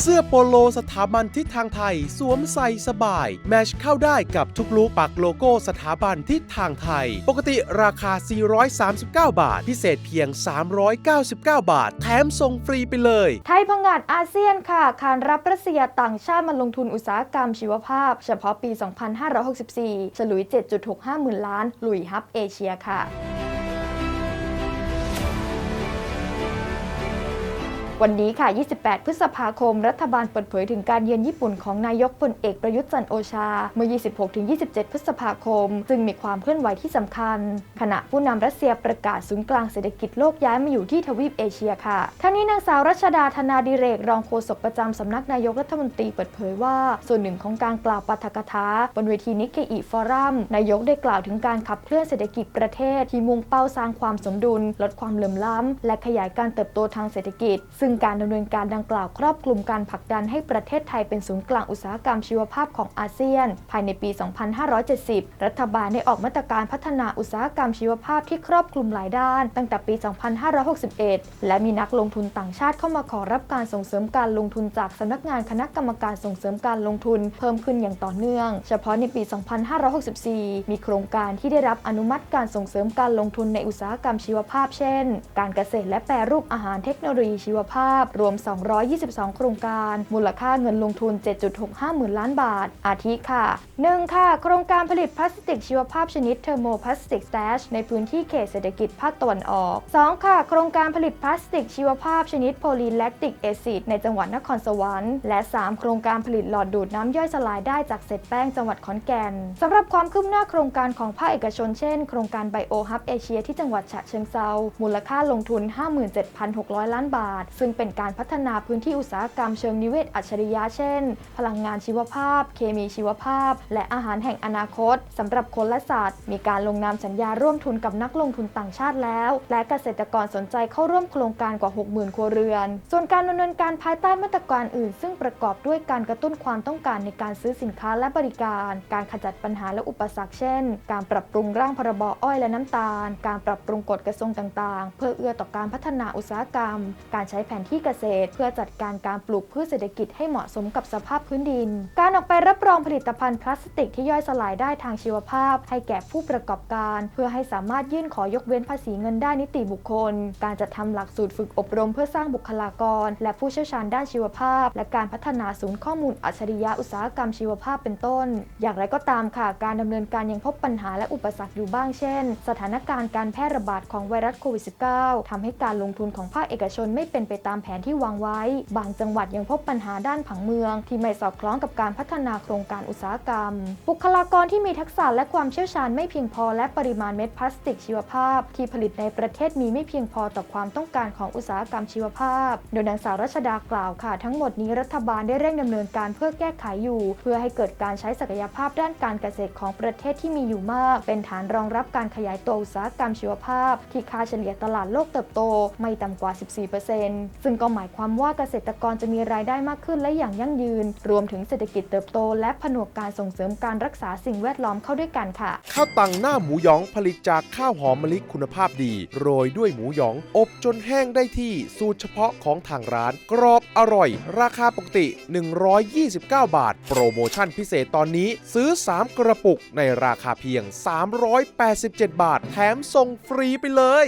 เสื้อโปโลสถาบันทิศทางไทย สวมใส่สบาย แมชเข้าได้กับทุกลุกปักโลโก้สถาบันทิศทางไทย ปกติราคา 439 บาท พิเศษเพียง 399 บาท แถมส่งฟรีไปเลย ไทยพังงาดอาเซียนค่ะขานรับรัสเซียต่างชาติมาลงทุนอุตสาหกรรมชีวภาพ เฉพาะปี 2564 ฉลุย 7.65 หมื่นล้าน ลุยฮับเอเชียค่ะ วันนี้ค่ะ 28 พฤษภาคม รัฐบาลเปิดเผยถึงการเยือนญี่ปุ่นของนายกพลเอกประยุทธ์จันโอชา เมื่อ 26-27 พฤษภาคม ซึ่งมีความเคลื่อนไหวที่สำคัญ ขณะผู้นำรัสเซียประกาศศูนย์กลางเศรษฐกิจโลกย้ายมาอยู่ที่ทวีปเอเชียค่ะทั้งนี้นางสาวรัชดาธนาดิเรก รองโฆษกประจำสำนักนายกรัฐมนตรีเปิดเผยว่า ส่วนหนึ่งของการกล่าวปาฐกถาบนเวทีนิกเกอิฟอรัมนายกได้กล่าวถึงการขับเคลื่อนเศรษฐกิจประเทศที่มุ่งเป้าสร้างความสมดุล ลดความเหลื่อมล้ำและขยายการเติบโตทางเศรษฐกิจซึ่งดึงการดำเนินการดังกล่าวครอบคลุมการผลักดันให้ประเทศไทยเป็นศูนย์กลางอุตสาหกรรมชีวภาพของอาเซียน ภายในปี 2570 รัฐบาลได้ออกมาตรการพัฒนาอุตสาหกรรมชีวภาพที่ครอบคลุมหลายด้าน ตั้งแต่ปี 2561 และมีนักลงทุนต่างชาติเข้ามาขอรับการส่งเสริมการลงทุนจากสำนักงานคณะกรรมการส่งเสริมการลงทุนเพิ่มขึ้นอย่างต่อเนื่อง เฉพาะในปี 2564 มีโครงการที่ได้รับอนุมัติการส่งเสริมการลงทุนในอุตสาหกรรมชีวภาพ เช่น การเกษตรและแปรรูปอาหารเทคโนโลยีชีวภาพาพรวม 222 โครงการ มูลค่าเงินลงทุน 7.65 หมื่นล้านบาท อาทิค่ะ 1. ค่ะ โครงการผลิตพลาสติกชีวภาพชนิดเทอร์โมพลาสติกสแตชในพื้นที่เขตเศรษฐกิจภาคตะวันออก 2. ค่ะ โครงการผลิตพลาสติกชีวภาพชนิดโพลีแลคติกแอซิดในจังหวัดนครสวรรค์ และ 3 โครงการผลิตหลอดดูดน้ำย่อยสลายได้จากเศษแป้งจังหวัดขอนแก่นสำหรับความคืบหน้าโครงการของภาคเอกชนเช่น โครงการไบโอฮับเอเชียที่จังหวัดฉะเชิงเซามูลค่าลงทุน 57,600 ล้านบาทซึ่งเป็นการพัฒนาพื้นที่อุตสาหกรรมเชิงนิเวศอัจฉริยะเช่น พลังงานชีวภาพ เคมีชีวภาพ และอาหารแห่งอนาคตสำหรับคนและสัตว์มีการลงนามสัญญาร่วมทุนกับนักลงทุนต่างชาติแล้ว และเกษตรกรสนใจเข้าร่วมโครงการกว่า 60,000 ครัวเรือน ส่วนการดำเนินการภายใต้มาตรการอื่น ซึ่งประกอบด้วยการกระตุ้นความต้องการในการซื้อสินค้าและบริการ การขจัดปัญหาและอุปสรรคเช่น การปรับปรุงร่างพรบอ้อยและน้ำตาล การปรับปรุงกฎกระทรวงต่าง ๆ เพื่อเอื้อต่อการพัฒนาอุตสาหกรรม การใช้แผนที่เกษตร เพื่อจัดการการปลูกพืชเศรษฐกิจให้เหมาะสมกับสภาพพื้นดิน การออกไปรับรองผลิตภัณฑ์พลาสติกที่ย่อยสลายได้ทางชีวภาพ ให้แก่ผู้ประกอบการ เพื่อให้สามารถยื่นขอยกเว้นภาษีเงินได้นิติบุคคล การจัดทำหลักสูตรฝึกอบรมเพื่อสร้างบุคลากร และผู้เชี่ยวชาญด้านชีวภาพ และการพัฒนาศูนย์ข้อมูลอัจฉริยะอุตสาหกรรมชีวภาพเป็นต้น อย่างไรก็ตามค่ะการดำเนินการยังพบปัญหาและอุปสรรคอยู่บ้างเช่น สถานการณ์การแพร่ระบาดของไวรัสโควิด -19 ทำให้การลงทุนของภาคเอกชนไม่เป็นไปตามแผนที่วางไว้ บางจังหวัดยังพบปัญหาด้านผังเมือง ที่ไม่สอดคล้องกับการพัฒนาโครงการอุตสาหกรรม บุคลากรที่มีทักษะและความเชี่ยวชาญไม่เพียงพอ และปริมาณเม็ดพลาสติกชีวภาพ ที่ผลิตในประเทศมีไม่เพียงพอต่อความต้องการของอุตสาหกรรมชีวภาพ โดยนางสาวรัชดากล่าวค่ะ ทั้งหมดนี้รัฐบาลได้เร่งดำเนินการเพื่อแก้ไขอยู่ เพื่อให้เกิดการใช้ศักยภาพด้านการเกษตรของประเทศที่มีอยู่มาก เป็นฐานรองรับการขยายตัวอุตสาหกรรมชีวภาพ ที่ค่าเฉลี่ยตลาดโลกเติบโต ไม่ต่ำกว่า 14%ซึ่งก็หมายความว่าเกษตรกรจะมีรายได้มากขึ้นและอย่างยั่งยืน รวมถึงเศรษฐกิจเติบโต และผนวกการส่งเสริมการรักษาสิ่งแวดล้อมเข้าด้วยกันค่ะ ข้าวตังหน้าหมูหยองผลิตจากข้าวหอมมะลิคุณภาพดี โรยด้วยหมูหยอง อบจนแห้งได้ที่สูตรเฉพาะของทางร้าน กรอบอร่อย ราคาปกติ 129 บาท โปรโมชั่นพิเศษตอนนี้ซื้อ 3 กระปุกในราคาเพียง 387 บาท แถมส่งฟรีไปเลย